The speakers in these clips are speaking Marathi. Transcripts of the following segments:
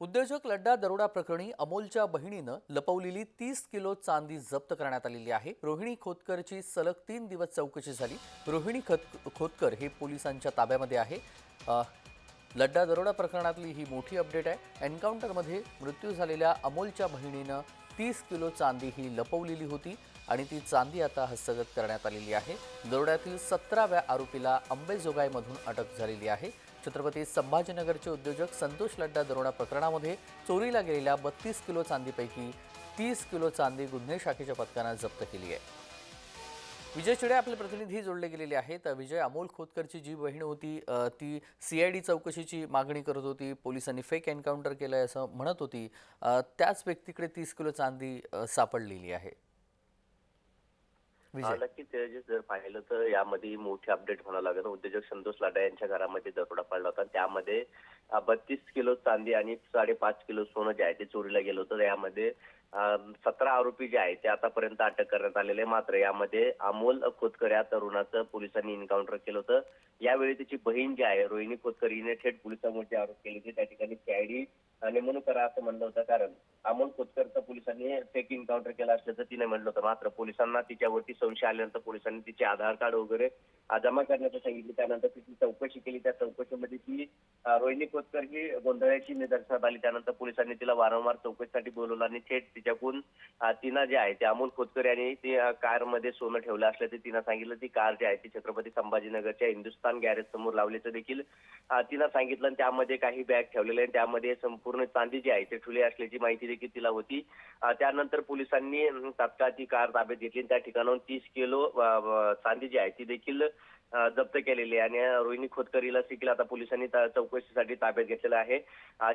उद्योजक लड्डा दरोडा प्रकरणी अमोलच्या बहिणीनं लपवलेली तीस किलो चांदी जप्त करण्यात आलेली आहे. रोहिणी खोतकरची सलग तीन दिवस चौकशी झाली. रोहिणी खत खोतकर हे पोलिसांच्या ताब्यामध्ये आहे. लड्डा दरोडा प्रकरणातली ही मोठी अपडेट आहे. एन्काउंटरमध्ये मृत्यू झालेल्या अमोलच्या बहिणीनं तीस किलो चांदी ही लपवलेली होती आणि ती चांदी आता हस्तगत करण्यात आलेली आहे. दरोड्यातील सतराव्या आरोपीला अंबेजोगाईमधून अटक झालेली आहे. छत्रपती संभाजीनगरचे उद्योजक संतोष लड्डा दरोडा प्रकरणामध्ये चोरीला गेलेल्या बत्तीस किलो चांदीपैकी तीस किलो चांदी गुन्हे शाखेच्या पथकानं जप्त केली आहे. विजय चिडे आपले प्रतिनिधी जोडले गेलेले आहेत. विजय अमोल खोतकरची जी बहीण होती ती सी आय डी चौकशीची मागणी करत होती पोलिसांनी फेक एन्काउंटर आहे असं म्हणत होती. त्याच व्यक्तीकडे तीस किलो चांदी सापडलेली आहे. नक्कीच ते जर पाहिलं तर यामध्ये मोठी अपडेट म्हणावं लागेल. उद्योजक संतोष लाटा यांच्या घरामध्ये दरोडा पडला होता. त्यामध्ये बत्तीस किलो चांदी आणि साडेपाच किलो सोनं जे आहे ते चोरीला गेलं होतं. यामध्ये सतरा आरोपी जे आहेत ते आतापर्यंत अटक करण्यात आलेले मात्र यामध्ये अमोल खोतकर या तरुणाचं पोलिसांनी एन्काउंटर केलं होतं. यावेळी त्याची बहीण जी आहे रोहिणी खोतकर हिने थेट पोलिसांवरती आरोप केले होते त्या ठिकाणी सीआयडी नेमणूक करा असं म्हणलं होतं. कारण अमोल खोतकरचं पोलिसांनी फेक एन्काउंटर केलं असल्याचं तिने म्हणलं होतं. मात्र पोलिसांना तिच्यावरती संशय आल्यानंतर पोलिसांनी तिचे आधार कार्ड वगैरे जमा करण्याचं सांगितलं. त्यानंतर तिची चौकशी केली. त्या चौकशीमध्ये ती रोहिणी खोतकर ही गोंधळाची निदर्शनात आली त्यानंतर पोलिसांनी तिला वारंवार चौकशीसाठी बोलवलं आणि थेट तिच्याकडून तिनं जे आहे ते अमोल खोतकर यांनी ती कारमध्ये सोनं ठेवलं असल्याचं तिनं सांगितलं. ती कार जी आहे ती छत्रपती संभाजीनगरच्या हिंदुस्थान गॅरेज समोर लावल्याचं देखील तिनं सांगितलं. आणि त्यामध्ये काही बॅग ठेवलेले आणि त्यामध्ये संपूर्ण चांदी जी आहे ते ठुले असल्याची माहिती देखील तिला होती. त्यानंतर पोलिसांनी तात्काळ ती कार ताब्यात घेतली आणि त्या ठिकाणाहून तीस किलो चांदी जी आहे ती देखील जप्त केलेली आहे. आणि रोहिणी खोतकरीला हिला देखील आता पोलिसांनी चौकशीसाठी ताब्यात घेतलेलं आहे.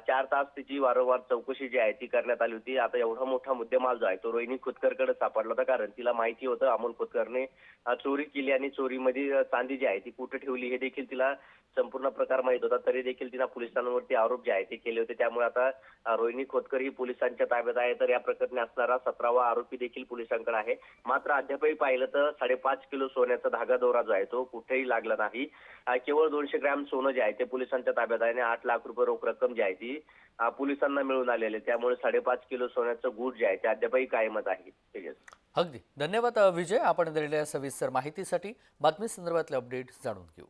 चार तास तिची वारंवार चौकशी जी आहे ती करण्यात आली होती. आता एवढा मोठा मुद्देमाल जो आहे तो रोहिणी खोतकरकडे सापडला होता. कारण तिला माहिती होतं अमोल खोतकरने चोरी केली आणि चोरीमध्ये चांदी जी आहे ती कुठे ठेवली हे देखील तिला संपूर्ण प्रकार माहीत होता. तरी देखील तिला पोलिसांवरती आरोप जे आहे ते केले होते. त्यामुळे आता रोहिणी खोतकर ही पोलिसांच्या ताब्यात आहे. तर या प्रकरणी असणारा सतरावा आरोपी देखील पोलिसांकडे आहे. मात्र अद्यापही पाहिलं तर साडेपाच किलो सोन्याचा धागा दोरा जो आहे तो कुठेही लागला नाही. केवळ दोनशे ग्रॅम सोनं जे आहे ते पोलिसांच्या ताब्यात आहे आणि आठ लाख रुपये रोख रक्कम जी आहे ती पोलिसांना मिळून आलेली त्यामुळे साडेपाच किलो सोन्याचं गुट जे आहे ते अद्यापही कायमच आहे. अगदी. धन्यवाद विजय. आपण दिलेल्या सविस्तर माहितीसाठी बातमी संदर्भातले अपडेट जाणून घेऊ.